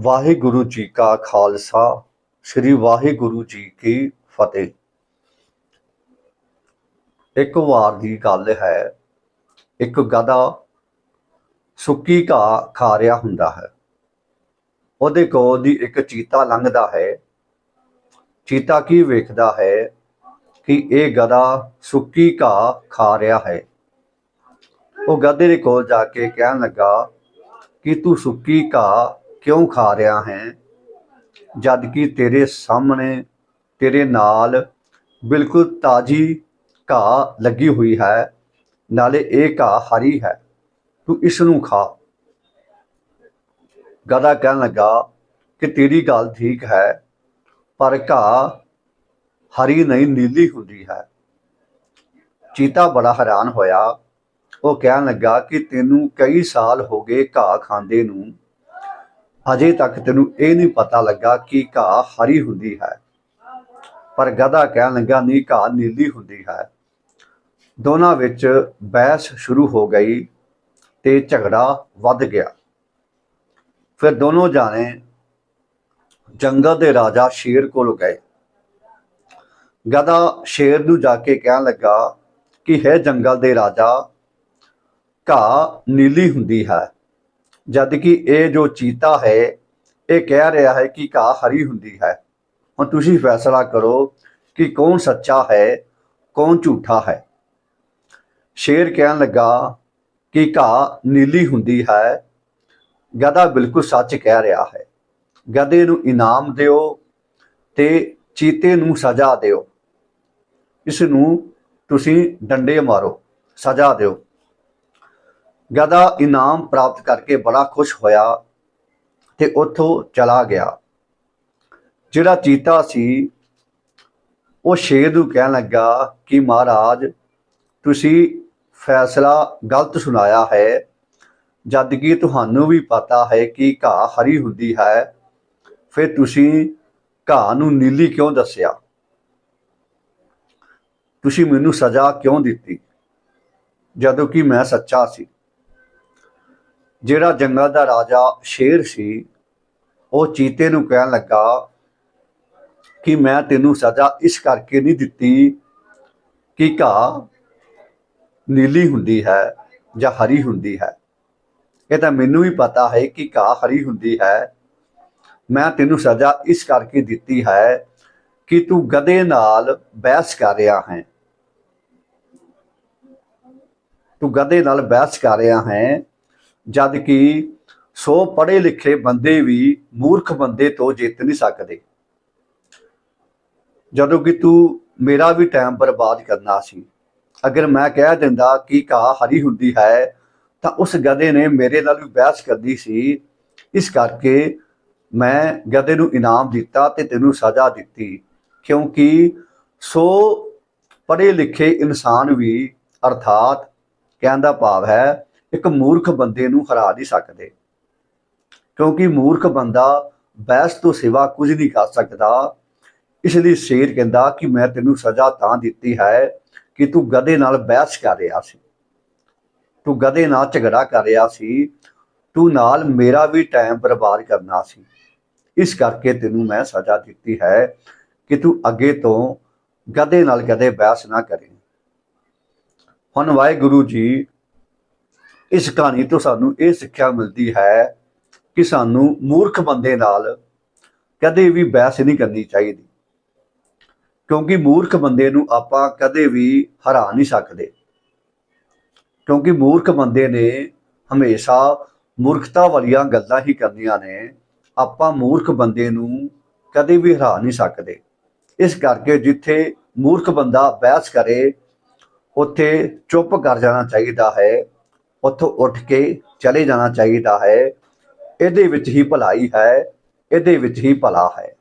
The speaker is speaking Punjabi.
ਵਾਹਿਗੁਰੂ ਜੀ ਕਾ ਖਾਲਸਾ, ਸ੍ਰੀ ਵਾਹਿਗੁਰੂ ਜੀ ਕੀ ਫਤਿਹ। ਇੱਕ ਵਾਰ ਦੀ ਗੱਲ ਹੈ, ਇੱਕ ਗਧਾ ਸੁੱਕੀ ਘਾਹ ਖਾ ਰਿਹਾ ਹੁੰਦਾ ਹੈ। ਉਹਦੇ ਕੋਲ ਦੀ ਇੱਕ ਚੀਤਾ ਲੰਘਦਾ ਹੈ। ਚੀਤਾ ਕੀ ਵੇਖਦਾ ਹੈ ਕਿ ਇਹ ਗਧਾ ਸੁੱਕੀ ਘਾਹ ਖਾ ਰਿਹਾ ਹੈ। ਉਹ ਗਧੇ ਦੇ ਕੋਲ ਜਾ ਕੇ ਕਹਿਣ ਲੱਗਾ ਕਿ ਤੂੰ ਸੁੱਕੀ ਘਾਹ ਕਿਉਂ ਖਾ ਰਿਹਾ ਹੈ? ਜਦ ਕਿ ਤੇਰੇ ਸਾਹਮਣੇ, ਤੇਰੇ ਨਾਲ ਬਿਲਕੁਲ ਤਾਜੀ ਘਾਹ ਲੱਗੀ ਹੋਈ ਹੈ, ਨਾਲੇ ਇਹ ਘਾਹ ਹਰੀ ਹੈ। ਤੂੰ ਇਸ ਨੂੰ ਖਾ। ਗਦਾ ਕਹਿਣ ਲੱਗਾ ਕਿ ਤੇਰੀ ਗੱਲ ਠੀਕ ਹੈ, ਪਰ ਘਾਹ ਹਰੀ ਨਹੀਂ, ਨੀਲੀ ਹੁੰਦੀ ਹੈ। ਚੀਤਾ ਬੜਾ ਹੈਰਾਨ ਹੋਇਆ। ਉਹ ਕਹਿਣ ਲੱਗਾ ਕਿ ਤੈਨੂੰ ਕਈ ਸਾਲ ਹੋ ਗਏ ਘਾਹ ਖਾਂਦੇ ਨੂੰ। ਅਜੇ ਤੱਕ ਤੈਨੂੰ ਇਹ ਨਹੀਂ ਪਤਾ ਲੱਗਾ ਕਿ ਘਾਹ ਹਰੀ ਹੁੰਦੀ ਹੈ। ਪਰ ਗਧਾ ਕਹਿਣ ਲੱਗਾ, ਨਹੀਂ, ਘਾਹ ਨੀਲੀ ਹੁੰਦੀ ਹੈ। ਦੋਨਾਂ ਵਿੱਚ ਬਹਿਸ ਸ਼ੁਰੂ ਹੋ ਗਈ ਤੇ ਝਗੜਾ ਵੱਧ ਗਿਆ। ਫਿਰ ਦੋਨੋਂ ਜਾਣੇ ਜੰਗਲ ਦੇ ਰਾਜਾ ਸ਼ੇਰ ਕੋਲ ਗਏ। ਗਧਾ ਸ਼ੇਰ ਨੂੰ ਜਾ ਕੇ ਕਹਿਣ ਲੱਗਾ ਕਿ, ਹੈ ਜੰਗਲ ਦੇ ਰਾਜਾ, ਘਾਹ ਨੀਲੀ ਹੁੰਦੀ ਹੈ। ਜਦ ਕਿ ਇਹ ਜੋ ਚੀਤਾ ਹੈ, ਇਹ ਕਹਿ ਰਿਹਾ ਹੈ ਕਿ ਘਾਹ ਹਰੀ ਹੁੰਦੀ ਹੈ। ਹੁਣ ਤੁਸੀਂ ਫੈਸਲਾ ਕਰੋ ਕਿ ਕੌਣ ਸੱਚਾ ਹੈ, ਕੌਣ ਝੂਠਾ ਹੈ। ਸ਼ੇਰ ਕਹਿਣ ਲੱਗਾ ਕਿ ਘਾਹ ਨੀਲੀ ਹੁੰਦੀ ਹੈ। ਗਧਾ ਬਿਲਕੁਲ ਸੱਚ ਕਹਿ ਰਿਹਾ ਹੈ। ਗਧੇ ਨੂੰ ਇਨਾਮ ਦਿਓ ਤੇ ਚੀਤੇ ਨੂੰ ਸਜ਼ਾ ਦਿਓ। ਇਸ ਨੂੰ ਤੁਸੀਂ ਡੰਡੇ ਮਾਰੋ, ਸਜ਼ਾ ਦਿਓ। ਗਧਾ ਇਨਾਮ ਪ੍ਰਾਪਤ ਕਰਕੇ ਬੜਾ ਖੁਸ਼ ਹੋਇਆ ਤੇ ਉੱਥੋਂ ਚਲਾ ਗਿਆ। ਜਿਹੜਾ ਚੀਤਾ ਸੀ, ਉਹ ਸ਼ੇਰ ਨੂੰ ਕਹਿਣ ਲੱਗਾ ਕਿ ਮਹਾਰਾਜ, ਤੁਸੀਂ ਫੈਸਲਾ ਗਲਤ ਸੁਣਾਇਆ ਹੈ। ਜਦ ਕਿ ਤੁਹਾਨੂੰ ਵੀ ਪਤਾ ਹੈ ਕਿ ਘਾਹ ਹਰੀ ਹੁੰਦੀ ਹੈ, ਫਿਰ ਤੁਸੀਂ ਘਾਹ ਨੂੰ ਨੀਲੀ ਕਿਉਂ ਦੱਸਿਆ? ਤੁਸੀਂ ਮੈਨੂੰ ਸਜ਼ਾ ਕਿਉਂ ਦਿੱਤੀ? ਜਦੋਂ ਕਿ ਮੈਂ ਸੱਚਾ ਸੀ। ਜਿਹੜਾ ਜੰਗਲ ਦਾ ਰਾਜਾ ਸ਼ੇਰ ਸੀ, ਉਹ ਚੀਤੇ ਨੂੰ ਕਹਿਣ ਲੱਗਾ ਕਿ ਮੈਂ ਤੈਨੂੰ ਸਜ਼ਾ ਇਸ ਕਰਕੇ ਨਹੀਂ ਦਿੱਤੀ ਕਿ ਘਾਹ ਨੀਲੀ ਹੁੰਦੀ ਹੈ ਜਾਂ ਹਰੀ ਹੁੰਦੀ ਹੈ। ਇਹ ਤਾਂ ਮੈਨੂੰ ਵੀ ਪਤਾ ਹੈ ਕਿ ਘਾਹ ਹਰੀ ਹੁੰਦੀ ਹੈ। ਮੈਂ ਤੈਨੂੰ ਸਜ਼ਾ ਇਸ ਕਰਕੇ ਦਿੱਤੀ ਹੈ ਕਿ ਤੂੰ ਗਧੇ ਨਾਲ ਬਹਿਸ ਕਰ ਰਿਹਾ ਹੈ। ਤੂੰ ਗਧੇ ਨਾਲ ਬਹਿਸ ਕਰ ਰਿਹਾ ਹੈ ਜਦ ਕਿ 100 ਪੜ੍ਹੇ ਲਿਖੇ ਬੰਦੇ ਵੀ ਮੂਰਖ ਬੰਦੇ ਤੋਂ ਜਿੱਤ ਨਹੀਂ ਸਕਦੇ। ਜਦੋਂ ਕਿ ਤੂੰ ਮੇਰਾ ਵੀ ਟਾਈਮ ਬਰਬਾਦ ਕਰਨਾ ਸੀ। ਅਗਰ ਮੈਂ ਕਹਿ ਦਿੰਦਾ ਕਿ ਘਾਹ ਹਰੀ ਹੁੰਦੀ ਹੈ, ਤਾਂ ਉਸ ਗਧੇ ਨੇ ਮੇਰੇ ਨਾਲ ਵੀ ਬਹਿਸ ਕਰਦੀ ਸੀ। ਇਸ ਕਰਕੇ ਮੈਂ ਗਧੇ ਨੂੰ ਇਨਾਮ ਦਿੱਤਾ ਤੇ ਤੈਨੂੰ ਸਜ਼ਾ ਦਿੱਤੀ, ਕਿਉਂਕਿ 100 ਪੜ੍ਹੇ ਲਿਖੇ ਇਨਸਾਨ ਵੀ ਅਰਥਾਤ ਕਹਿਣ ਦਾ ਭਾਵ ਹੈ ਇੱਕ ਮੂਰਖ ਬੰਦੇ ਨੂੰ ਹਰਾ ਨਹੀਂ ਸਕਦੇ। ਕਿਉਂਕਿ ਮੂਰਖ ਬੰਦਾ ਬਹਿਸ ਤੋਂ ਸਿਵਾ ਕੁਝ ਨਹੀਂ ਕਰ ਸਕਦਾ। ਇਸ ਲਈ ਸ਼ੇਰ ਕਹਿੰਦਾ ਕਿ ਮੈਂ ਤੈਨੂੰ ਸਜ਼ਾ ਤਾਂ ਦਿੱਤੀ ਹੈ ਕਿ ਤੂੰ ਗਧੇ ਨਾਲ ਬਹਿਸ ਕਰ ਰਿਹਾ ਸੀ। ਤੂੰ ਗਧੇ ਨਾਲ ਝਗੜਾ ਕਰ ਰਿਹਾ ਸੀ। ਤੂੰ ਨਾਲ ਮੇਰਾ ਵੀ ਟਾਈਮ ਬਰਬਾਦ ਕਰਨਾ ਸੀ। ਇਸ ਕਰਕੇ ਤੈਨੂੰ ਮੈਂ ਸਜ਼ਾ ਦਿੱਤੀ ਹੈ ਕਿ ਤੂੰ ਅੱਗੇ ਤੋਂ ਗਧੇ ਨਾਲ ਕਦੇ ਬਹਿਸ ਨਾ ਕਰੇ। ਹੁਣ ਵਾਹਿਗੁਰੂ ਜੀ ਇਸ ਕਹਾਣੀ ਤੋਂ ਸਾਨੂੰ ਇਹ ਸਿੱਖਿਆ ਮਿਲਦੀ ਹੈ ਕਿ ਸਾਨੂੰ ਮੂਰਖ ਬੰਦੇ ਨਾਲ ਕਦੇ ਵੀ ਬਹਿਸ ਨਹੀਂ ਕਰਨੀ ਚਾਹੀਦੀ। ਕਿਉਂਕਿ ਮੂਰਖ ਬੰਦੇ ਨੂੰ ਆਪਾਂ ਕਦੇ ਵੀ ਹਰਾ ਨਹੀਂ ਸਕਦੇ। ਕਿਉਂਕਿ ਮੂਰਖ ਬੰਦੇ ਨੇ ਹਮੇਸ਼ਾ ਮੂਰਖਤਾ ਵਾਲੀਆਂ ਗੱਲਾਂ ਹੀ ਕਰਨੀਆਂ ਨੇ। ਆਪਾਂ ਮੂਰਖ ਬੰਦੇ ਨੂੰ ਕਦੇ ਵੀ ਹਰਾ ਨਹੀਂ ਸਕਦੇ। ਇਸ ਕਰਕੇ ਜਿੱਥੇ ਮੂਰਖ ਬੰਦਾ ਬਹਿਸ ਕਰੇ, ਉੱਥੇ ਚੁੱਪ ਕਰ ਜਾਣਾ ਚਾਹੀਦਾ ਹੈ। ਉੱਥੋਂ ਉੱਠ ਕੇ ਚਲੇ ਜਾਣਾ ਚਾਹੀਦਾ ਹੈ। ਇਹਦੇ ਵਿੱਚ ਹੀ ਭਲਾਈ ਹੈ, ਇਹਦੇ ਵਿੱਚ ਹੀ ਭਲਾ ਹੈ।